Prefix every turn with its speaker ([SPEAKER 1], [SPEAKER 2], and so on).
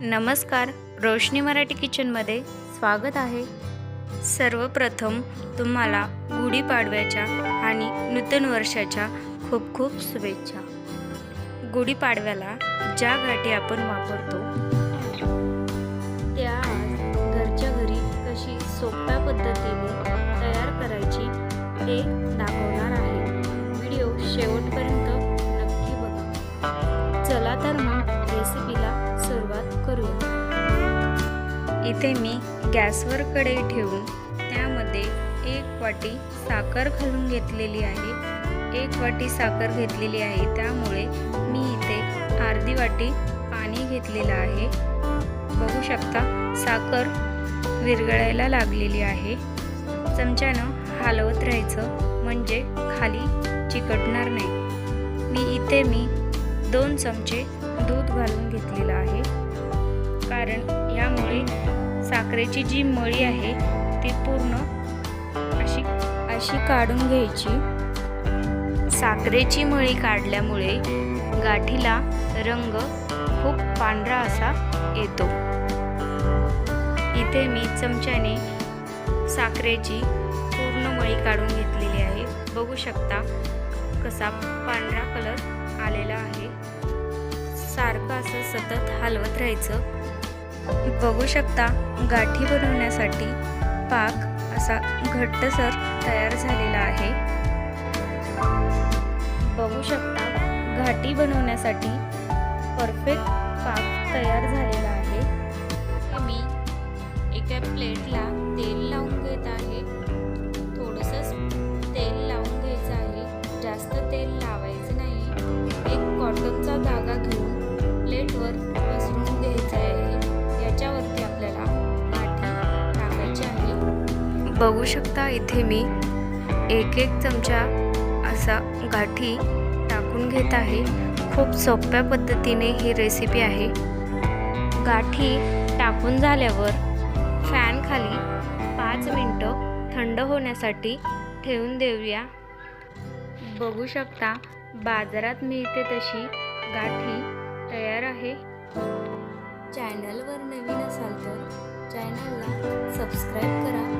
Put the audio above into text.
[SPEAKER 1] नमस्कार रोशनी मराठी किचनमध्ये स्वागत आहे. सर्वप्रथम तुम्हाला गुढीपाडव्याच्या आणि नूतन वर्षाच्या खूप खूप शुभेच्छा. गुढीपाडव्याला ज्या गाठी आपण वापरतो त्या आज घरच्या घरी कशी सोप्या पद्धतीने तयार करायची ते दाखवणार आहे. व्हिडिओ शेवटपर्यंत नक्की बघा. चला तर मग रेसिपीला इथे मी गॅसवर कढई ठेवून त्यामध्ये एक वाटी साखर घालून घेतलेली आहे. एक वाटी साखर घेतलेली आहे. त्यामुळे मी इथे अर्धी वाटी पाणी घेतलेलं आहे. बघू शकता साखर विरघळायला लागलेली आहे. चमच्यानं हलवत राहायचं म्हणजे खाली चिकटणार नाही. मी इथे मी दोन चमचे दूध घालून घेतलेलं आहे. कारण साखरेची जी मळी आहे ती पूर्ण अशी अशी काढून घ्यायची. साखरेची मळी काढल्यामुळे गाठीला रंग खूप पांढरा असा येतो. इथे मी चमच्याने साखरेची पूर्ण मळी काढून घेतलेली आहे. बघू शकता कसा पांढरा कलर आलेला आहे. सारखं असं सतत हलवत राहायचं. बघू शकता गाठी बनवण्यासाठी पाक असा घट्टसर तयार झालेला आहे. बघू शकता घाटी बनवण्यासाठी परफेक्ट पाक तयार झालेला आहे. मी एका प्लेटला तेल लावून घेत आहे. थोडंसं तेल लावून घ्यायचं आहे. जास्त तेल लावायचं नाही. एक कॉटनचा धागा घेऊन प्लेटवर बघू शकता इथे मी एक एक चमचा असा गाठी टाकून घेत आहे. खूप सोप्या पद्धतीने ही रेसिपी आहे. गाठी टाकून झाल्यावर फॅन खाली पाच मिनटं थंड होण्यासाठी ठेवून देऊया. बघू शकता बाजारात मिळते तशी गाठी तयार आहे. चॅनलवर नवीन असाल तर चॅनलला सबस्क्राईब करा.